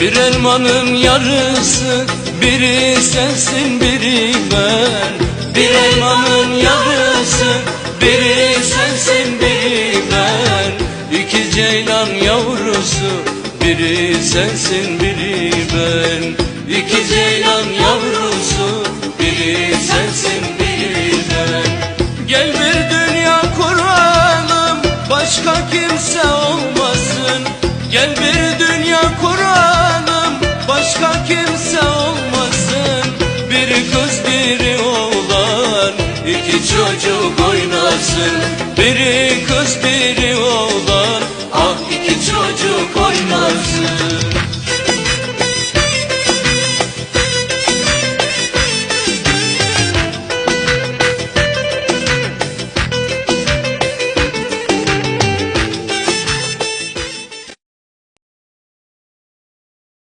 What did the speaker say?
Bir elmanın yarısı Biri sensin biri ben. Bir elmanın yarısı Biri sensin biri ben. İki ceylan yavrusu Biri sensin biri ben. İki ceylan yavrusu Biri sensin biri ben. Gel bir dünya kuralım Başka kimse olmasın iki çocuk oynasın. Biri kız biri oğlan. Ah iki çocuk oynasın